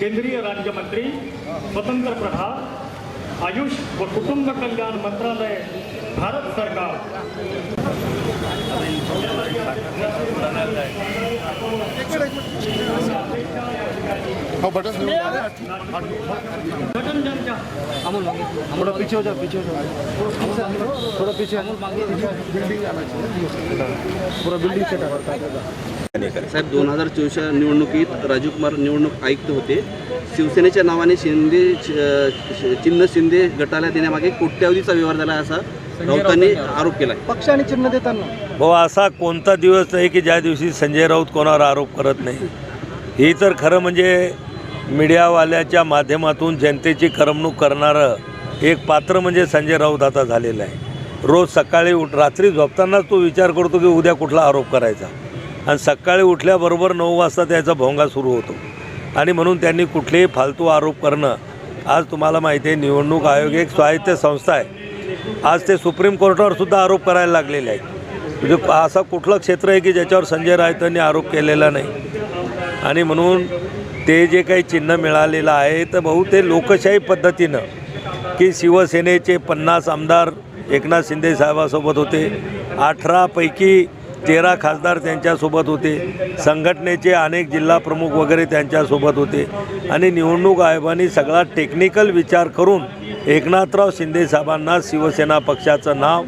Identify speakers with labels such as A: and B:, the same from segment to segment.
A: केंद्रीय राज्यमंत्री स्वतंत्र प्रभार आयुष व कुटुंब कल्याण मंत्रालय भारत सरकार.
B: हो बटन
C: थोड़ा पीछे हो जाओ पीछे हो जाओ थोड़ा पीछे. पूरा बिल्डिंग सेट
D: साहेब दोन हजार चोवीसच्या निवडणुकीत राजीव कुमार निवडणूक आयुक्त होते. शिवसेनेच्या नावाने शिंदे चिन्ह शिंदे गटाला देण्यामागे कोट्यावधीचा व्यवहार झाला असा राऊतांनी आरोप केला
C: पक्ष आणि चिन्ह देताना?
E: भाऊ असा कोणता दिवस नाही की ज्या दिवशी संजय राऊत कोणावर आरोप करत नाही. ही तर खरं म्हणजे मीडियावाल्याच्या माध्यमातून जनतेची करमणूक करणारं एक पात्र म्हणजे संजय राऊत आता झालेलं आहे. रोज सकाळी उठ रात्री झोपतानाच तो विचार करतो की उद्या कुठला आरोप करायचा. आणि सकाळी उठल्याबरोबर नऊ वाजता त्याचा भोंगा सुरू होतो. आणि म्हणून त्यांनी कुठलेही फालतू आरोप करणं आज तुम्हाला माहिती आहे निवडणूक आयोग एक स्वायत्त संस्था आहे. आज ते सुप्रीम कोर्टावर सुद्धा आरोप करायला लागलेले आहेत. म्हणजे असा कुठलं क्षेत्र आहे की ज्याच्यावर संजय राऊतांनी आरोप केलेला नाही. आणि म्हणून ते जे काही चिन्ह मिळालेलं आहे तर भाऊ ते लोकशाही पद्धतीनं की शिवसेनेचे पन्नास आमदार एकनाथ शिंदे साहेबासोबत होते अठरापैकी तेरा खासदार त्यांच्यासोबत होते संघटनेचे अनेक जिल्हा प्रमुख वगैरे त्यांच्यासोबत होते. आणि निवडणूक आयोगाने सगळा टेक्निकल विचार करून एकनाथराव शिंदेसाहेबांना शिवसेना पक्षाचं नाव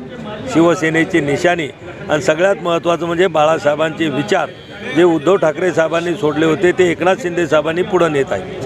E: शिवसेनेची निशाणी आणि सगळ्यात महत्त्वाचं म्हणजे बाळासाहेबांचे विचार जे उद्धव ठाकरे साहेबांनी सोडले होते ते एकनाथ शिंदे साहेबांनी पुढं नेत आहेत.